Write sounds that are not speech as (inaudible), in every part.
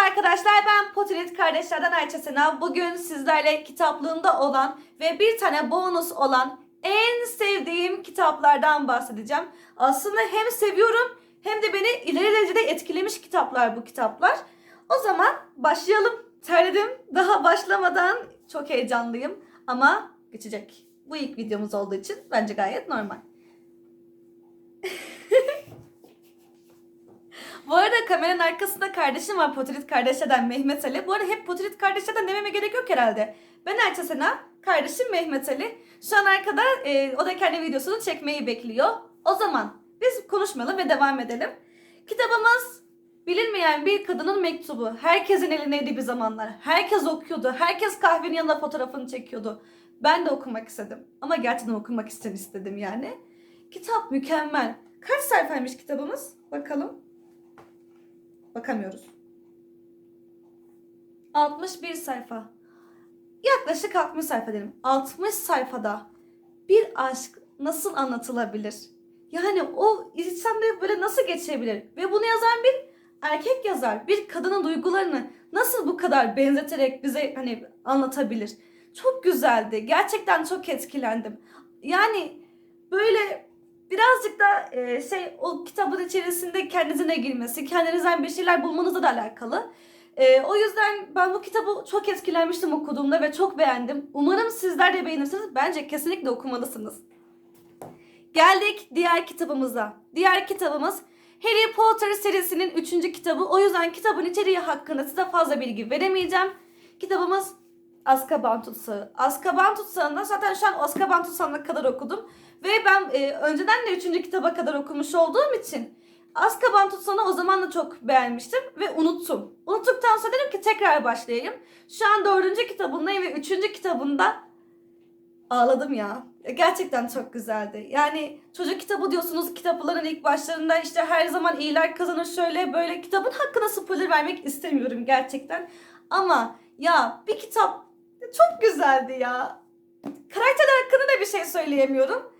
arkadaşlar ben Potilit kardeşlerden Ayça Sena. Bugün sizlerle kitaplığımda olan ve bir tane bonus olan en sevdiğim kitaplardan bahsedeceğim. Aslında hem seviyorum hem de beni ileri derecede etkilemiş kitaplar bu kitaplar. O zaman başlayalım. Terledim. Daha başlamadan çok heyecanlıyım ama geçecek. Bu ilk videomuz olduğu için bence gayet normal. Bu arada kameranın arkasında kardeşim var Potirit kardeşlerden Mehmet Ali. Bu arada hep Potirit kardeşlerden dememe gerek yok herhalde. Ben Ayça Sena, kardeşim Mehmet Ali. Şu an arkada e, o da kendi videosunu çekmeyi bekliyor. O zaman biz konuşmayalım ve devam edelim. Kitabımız bilinmeyen bir kadının mektubu. Herkesin elindeydi bir zamanlar. Herkes okuyordu. Herkes kahvenin yanında fotoğrafını çekiyordu. Ben de okumak istedim. Ama gerçekten okumak istedim istedim yani. Kitap mükemmel. Kaç sayfaymış kitabımız? Bakalım. Bakamıyoruz. 61 sayfa. Yaklaşık 60 sayfa diyelim. 60 sayfada bir aşk nasıl anlatılabilir? Yani o insanları böyle nasıl geçebilir? Ve bunu yazan bir erkek yazar, bir kadının duygularını nasıl bu kadar benzeterek bize hani anlatabilir? Çok güzeldi. Gerçekten çok etkilendim. Yani böyle birazcık da e, şey o kitabın içerisinde kendinize girmesi, kendinizden bir şeyler bulmanızla da alakalı. E, o yüzden ben bu kitabı çok etkilenmiştim okuduğumda ve çok beğendim. Umarım sizler de beğenirsiniz. Bence kesinlikle okumalısınız. Geldik diğer kitabımıza. Diğer kitabımız Harry Potter serisinin 3. kitabı. O yüzden kitabın içeriği hakkında size fazla bilgi veremeyeceğim. Kitabımız Azkaban Tutsağı. Azkaban Tutsağı'nda zaten şu an Azkaban Tutsağı'na kadar okudum. Ve ben e, önceden de 3. kitaba kadar okumuş olduğum için Azkaban Tutsağı'nı o zaman da çok beğenmiştim ve unuttum. Unuttuktan sonra dedim ki tekrar başlayayım. Şu an 4. kitabındayım ve 3. kitabında ağladım ya. Gerçekten çok güzeldi. Yani çocuk kitabı diyorsunuz kitapların ilk başlarında işte her zaman iyiler kazanır şöyle böyle. Kitabın hakkında spoiler vermek istemiyorum gerçekten. Ama ya bir kitap çok güzeldi ya. Karakterler hakkında da bir şey söyleyemiyorum.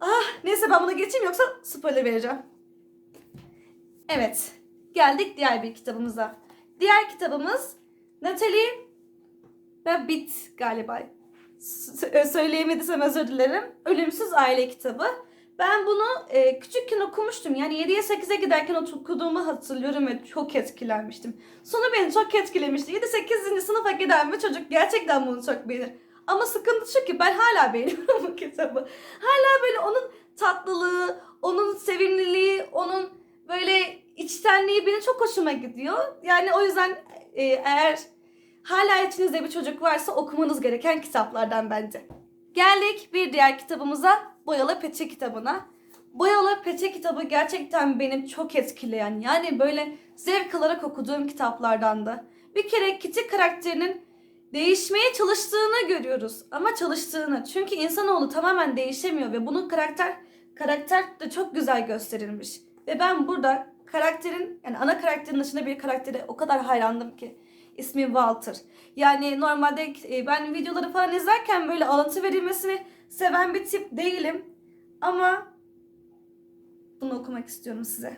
Ah neyse ben bunu geçeyim yoksa spoiler vereceğim. Evet geldik diğer bir kitabımıza. Diğer kitabımız Natalie Babbitt galiba. S- söyleyemediysem özür dilerim. Ölümsüz Aile kitabı. Ben bunu e, küçükken okumuştum. Yani 7'ye 8'e giderken okuduğumu hatırlıyorum ve çok etkilenmiştim. Sonu beni çok etkilemişti. 7-8. sınıfa giden bir çocuk gerçekten bunu çok beğenir. Ama sıkıntı şu ki ben hala beğeniyorum (laughs) bu kitabı. Hala böyle onun tatlılığı, onun sevimliliği, onun böyle içtenliği benim çok hoşuma gidiyor. Yani o yüzden e, eğer hala içinizde bir çocuk varsa okumanız gereken kitaplardan bence. Geldik bir diğer kitabımıza Boyalı Peçe kitabına. Boyalı Peçe kitabı gerçekten beni çok etkileyen yani böyle zevk alarak okuduğum kitaplardandı. Bir kere Kitty karakterinin değişmeye çalıştığını görüyoruz ama çalıştığını çünkü insanoğlu tamamen değişemiyor ve bunun karakter karakter de çok güzel gösterilmiş. Ve ben burada karakterin yani ana karakterin dışında bir karaktere o kadar hayrandım ki. İsmi Walter. Yani normalde e, ben videoları falan izlerken böyle alıntı verilmesini seven bir tip değilim. Ama bunu okumak istiyorum size.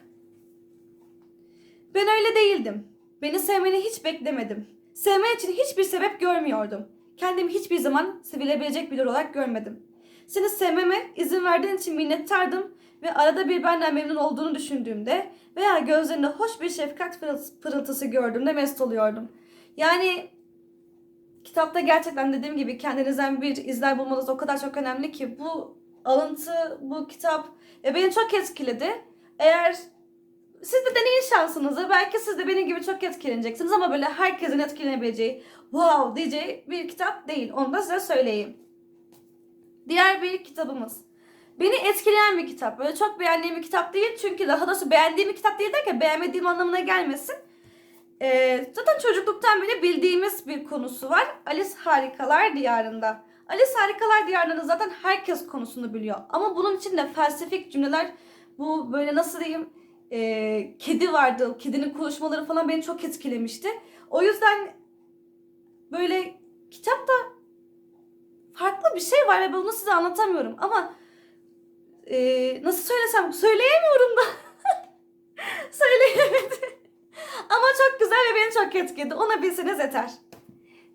Ben öyle değildim. Beni sevmeni hiç beklemedim. Sevmen için hiçbir sebep görmüyordum. Kendimi hiçbir zaman sevilebilecek biri olarak görmedim. Seni sevmeme izin verdiğin için minnettardım ve arada bir benden memnun olduğunu düşündüğümde veya gözlerinde hoş bir şefkat pırıl- pırıltısı gördüğümde mest oluyordum. Yani kitapta gerçekten dediğim gibi kendinizden bir izler bulmanız o kadar çok önemli ki bu alıntı, bu kitap e, beni çok etkiledi. Eğer siz de deneyin şansınızı. Belki siz de benim gibi çok etkileneceksiniz ama böyle herkesin etkilenebileceği, wow diyeceği bir kitap değil. Onu da size söyleyeyim. Diğer bir kitabımız. Beni etkileyen bir kitap. Böyle çok beğendiğim bir kitap değil. Çünkü daha doğrusu beğendiğim bir kitap değil derken beğenmediğim anlamına gelmesin. Ee, zaten çocukluktan beri bildiğimiz bir konusu var. Alice Harikalar Diyarında. Alice Harikalar Diyarında zaten herkes konusunu biliyor. Ama bunun içinde felsefik cümleler bu böyle nasıl diyeyim e, kedi vardı. Kedinin konuşmaları falan beni çok etkilemişti. O yüzden böyle kitapta farklı bir şey var ve ben bunu size anlatamıyorum. Ama e, nasıl söylesem söyleyemiyorum da. (laughs) Söyleyemedim. Ama çok güzel ve beni çok etkiledi. Onu bilseniz yeter.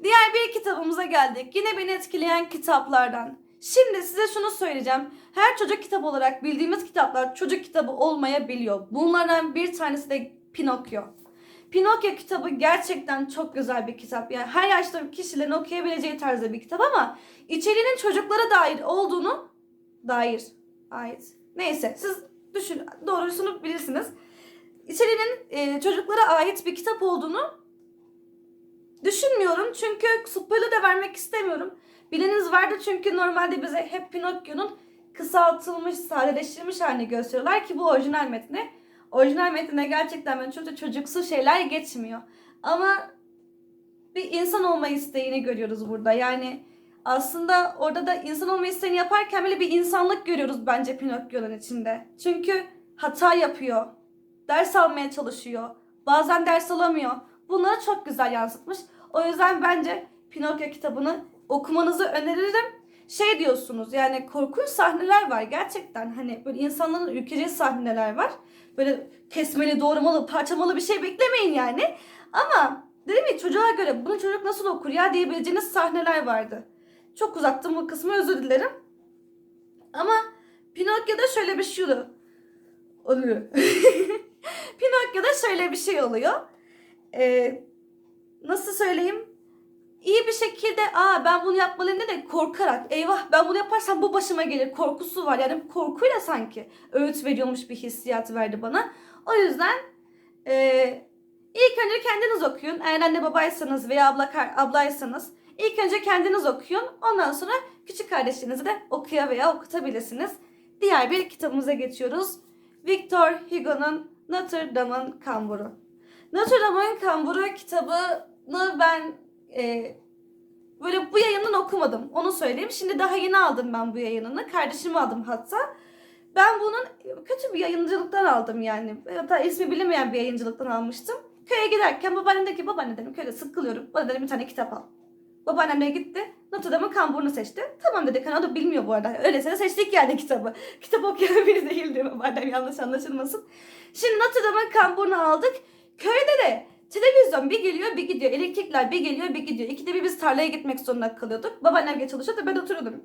Diğer bir kitabımıza geldik. Yine beni etkileyen kitaplardan. Şimdi size şunu söyleyeceğim. Her çocuk kitap olarak bildiğimiz kitaplar çocuk kitabı olmayabiliyor. Bunlardan bir tanesi de Pinokyo. Pinokyo kitabı gerçekten çok güzel bir kitap. Yani her yaşta kişilerin okuyabileceği tarzda bir kitap ama içeriğinin çocuklara dair olduğunu dair ait. Neyse siz düşün doğrusunu bilirsiniz. İçeriğinin e, çocuklara ait bir kitap olduğunu düşünmüyorum. Çünkü spoiler da vermek istemiyorum. Bileniniz vardı çünkü normalde bize hep Pinokyo'nun kısaltılmış, sadeleştirilmiş halini gösteriyorlar ki bu orijinal metne. Orijinal metninde gerçekten ben çok çocuksu şeyler geçmiyor. Ama bir insan olma isteğini görüyoruz burada. Yani aslında orada da insan olma isteğini yaparken bile bir insanlık görüyoruz bence Pinokyo'nun içinde. Çünkü hata yapıyor. Ders almaya çalışıyor. Bazen ders alamıyor. Bunları çok güzel yansıtmış. O yüzden bence Pinokyo kitabını okumanızı öneririm. Şey diyorsunuz yani korkunç sahneler var gerçekten. Hani böyle insanların ürkeceği sahneler var. Böyle kesmeli, doğramalı, parçamalı bir şey beklemeyin yani. Ama dedim ya çocuğa göre bunu çocuk nasıl okur ya diyebileceğiniz sahneler vardı. Çok uzattım bu kısmı özür dilerim. Ama Pinokyo'da şöyle bir şey. Oluyor. (laughs) Pinokyo'da şöyle bir şey oluyor. Ee, nasıl söyleyeyim? İyi bir şekilde aa ben bunu yapmalıyım de korkarak eyvah ben bunu yaparsam bu başıma gelir korkusu var. Yani korkuyla sanki öğüt veriyormuş bir hissiyat verdi bana. O yüzden ee, ilk önce kendiniz okuyun. Eğer anne babaysanız veya abla ablaysanız ilk önce kendiniz okuyun. Ondan sonra küçük kardeşlerinizi de okuya veya okutabilirsiniz. Diğer bir kitabımıza geçiyoruz. Victor Hugo'nun Notre Dame'ın Kamburu. Notre Dame'ın Kamburu kitabını ben e, böyle bu yayından okumadım. Onu söyleyeyim. Şimdi daha yeni aldım ben bu yayınını. Kardeşimi aldım hatta. Ben bunun kötü bir yayıncılıktan aldım yani. Hatta ismi bilinmeyen bir yayıncılıktan almıştım. Köye giderken babaannem dedi ki babaanne dedim köyde sıkılıyorum. Bana dedim bir tane kitap al. Babaannem de gitti. Notre kamburunu seçti. Tamam dedi. Hani da bilmiyor bu arada. Öyleyse de seçtik yani kitabı. (laughs) Kitap okuyan biri değildi babaannem yanlış anlaşılmasın. Şimdi Notre kamburunu aldık. Köyde de televizyon bir geliyor bir gidiyor. Elektrikler bir geliyor bir gidiyor. İkide bir biz tarlaya gitmek zorunda kalıyorduk. Babaannem geç çalışıyordu ben oturuyordum.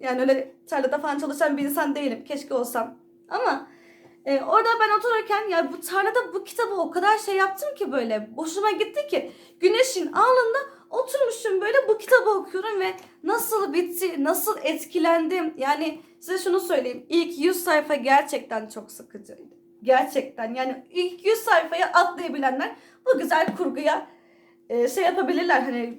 Yani öyle tarlada falan çalışan bir insan değilim. Keşke olsam. Ama e, orada ben otururken ya bu tarlada bu kitabı o kadar şey yaptım ki böyle. Hoşuma gitti ki. Güneşin alnında oturmuşum böyle bu kitabı okuyorum ve nasıl bitti, nasıl etkilendim. Yani size şunu söyleyeyim. İlk 100 sayfa gerçekten çok sıkıcıydı. Gerçekten yani ilk 100 sayfayı atlayabilenler bu güzel kurguya e, şey yapabilirler hani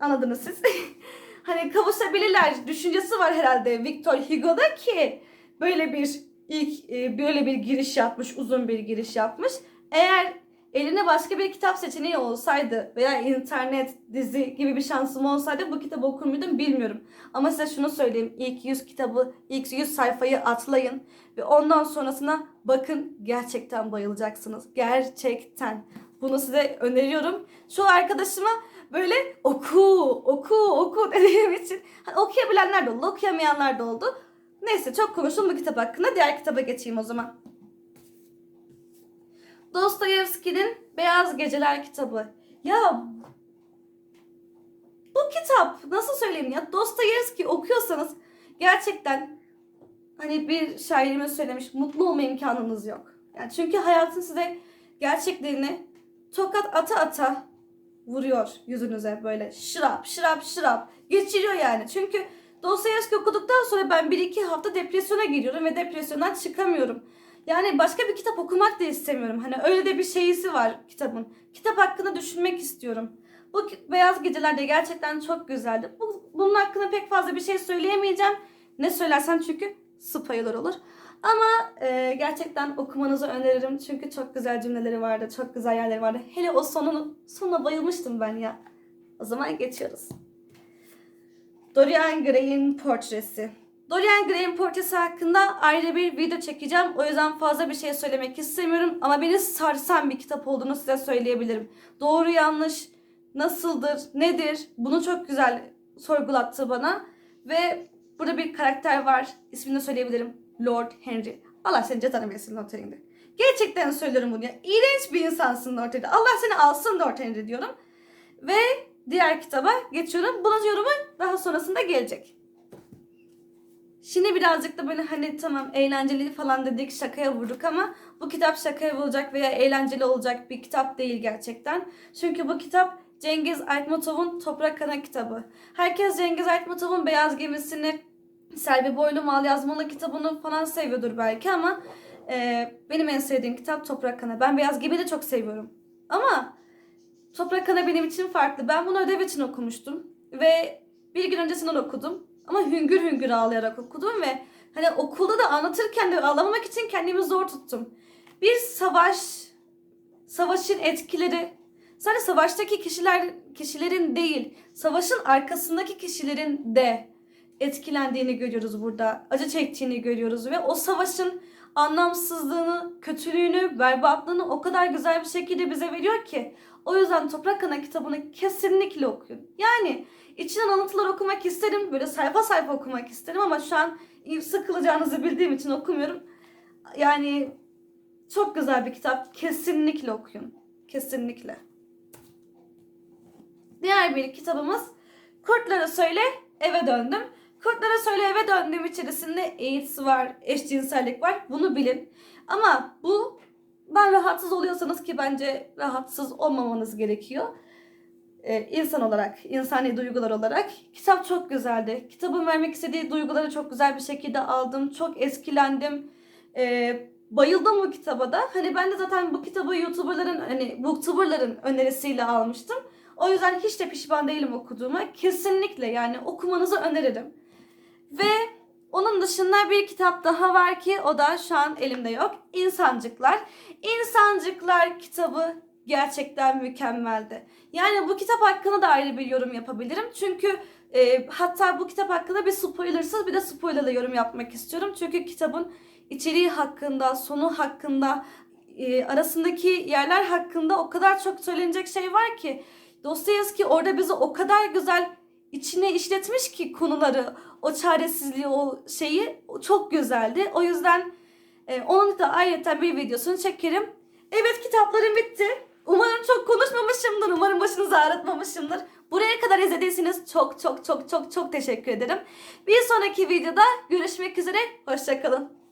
anladınız siz. (laughs) hani kavuşabilirler düşüncesi var herhalde Victor Hugo'da ki böyle bir ilk e, böyle bir giriş yapmış, uzun bir giriş yapmış. Eğer eline başka bir kitap seçeneği olsaydı veya internet, dizi gibi bir şansım olsaydı bu kitabı okur muydum bilmiyorum. Ama size şunu söyleyeyim. ilk 100 kitabı, ilk 100 sayfayı atlayın ve ondan sonrasına bakın gerçekten bayılacaksınız. Gerçekten. Bunu size öneriyorum. Şu arkadaşıma böyle oku, oku, oku (laughs) dediğim için hani okuyabilenler de oldu, okuyamayanlar da oldu. Neyse çok konuştum bu kitap hakkında. Diğer kitaba geçeyim o zaman. Dostoyevski'nin Beyaz Geceler kitabı. Ya bu kitap nasıl söyleyeyim ya Dostoyevski okuyorsanız gerçekten hani bir şairimiz söylemiş mutlu olma imkanınız yok. Yani çünkü hayatın size gerçeklerini tokat ata ata vuruyor yüzünüze böyle şırap şırap şırap geçiriyor yani. Çünkü Dostoyevski okuduktan sonra ben bir iki hafta depresyona giriyorum ve depresyondan çıkamıyorum. Yani başka bir kitap okumak da istemiyorum. Hani öyle de bir şeysi var kitabın. Kitap hakkında düşünmek istiyorum. Bu Beyaz Geceler de gerçekten çok güzeldi. Bu, bunun hakkında pek fazla bir şey söyleyemeyeceğim. Ne söylersem çünkü spoiler olur. Ama e, gerçekten okumanızı öneririm. Çünkü çok güzel cümleleri vardı. Çok güzel yerleri vardı. Hele o sonunu, sonuna bayılmıştım ben ya. O zaman geçiyoruz. Dorian Gray'in portresi. Dorian Gray'in portresi hakkında ayrı bir video çekeceğim. O yüzden fazla bir şey söylemek istemiyorum. Ama beni sarsan bir kitap olduğunu size söyleyebilirim. Doğru yanlış, nasıldır, nedir bunu çok güzel sorgulattı bana. Ve burada bir karakter var. İsmini söyleyebilirim. Lord Henry. Allah seni cezanı versin Lord Henry. Gerçekten söylüyorum bunu ya. İğrenç bir insansın Norten'de. Allah seni alsın Norten'de diyorum. Ve diğer kitaba geçiyorum. Bunun yorumu daha sonrasında gelecek. Şimdi birazcık da böyle hani tamam eğlenceli falan dedik şakaya vurduk ama bu kitap şakaya vuracak veya eğlenceli olacak bir kitap değil gerçekten. Çünkü bu kitap Cengiz Aytmatov'un Toprak Kana kitabı. Herkes Cengiz Aytmatov'un Beyaz Gemisi'ni, Selvi Boylu Mal Yazmalı kitabını falan seviyordur belki ama e, benim en sevdiğim kitap Toprak Kana. Ben Beyaz Gemi'yi de çok seviyorum. Ama Toprak Kana benim için farklı. Ben bunu ödev için okumuştum ve bir gün öncesinden okudum. Ama hüngür hüngür ağlayarak okudum ve hani okulda da anlatırken de ağlamamak için kendimi zor tuttum. Bir savaş, savaşın etkileri, sadece savaştaki kişiler kişilerin değil, savaşın arkasındaki kişilerin de etkilendiğini görüyoruz burada. Acı çektiğini görüyoruz ve o savaşın anlamsızlığını, kötülüğünü, berbatlığını o kadar güzel bir şekilde bize veriyor ki. O yüzden Toprak Ana kitabını kesinlikle okuyun. Yani içinden anlatılar okumak isterim. Böyle sayfa sayfa okumak isterim ama şu an sıkılacağınızı bildiğim için okumuyorum. Yani çok güzel bir kitap. Kesinlikle okuyun. Kesinlikle. Diğer bir kitabımız Kurtlara Söyle Eve Döndüm. Kurtlara Söyle Eve Döndüm içerisinde AIDS var, eşcinsellik var. Bunu bilin. Ama bu ben rahatsız oluyorsanız ki bence rahatsız olmamanız gerekiyor. Ee, insan olarak, insani duygular olarak. Kitap çok güzeldi. Kitabın vermek istediği duyguları çok güzel bir şekilde aldım. Çok etkilendim. Ee, bayıldım bu kitaba da. Hani ben de zaten bu kitabı YouTuber'ların, hani Booktuber'ların önerisiyle almıştım. O yüzden hiç de pişman değilim okuduğuma. Kesinlikle yani okumanızı öneririm. Ve onun dışında bir kitap daha var ki o da şu an elimde yok. İnsancıklar. İnsancıklar kitabı gerçekten mükemmeldi. Yani bu kitap hakkında da ayrı bir yorum yapabilirim. Çünkü e, hatta bu kitap hakkında bir spoilersız bir de spoilerlı yorum yapmak istiyorum. Çünkü kitabın içeriği hakkında, sonu hakkında, e, arasındaki yerler hakkında o kadar çok söylenecek şey var ki. Dostoyevski orada bizi o kadar güzel içine işletmiş ki konuları, o çaresizliği, o şeyi çok güzeldi. O yüzden e, onun da ayrıca bir videosunu çekerim. Evet kitaplarım bitti. Umarım çok konuşmamışımdır. Umarım başınızı ağrıtmamışımdır. Buraya kadar izlediyseniz çok çok çok çok çok teşekkür ederim. Bir sonraki videoda görüşmek üzere. Hoşçakalın.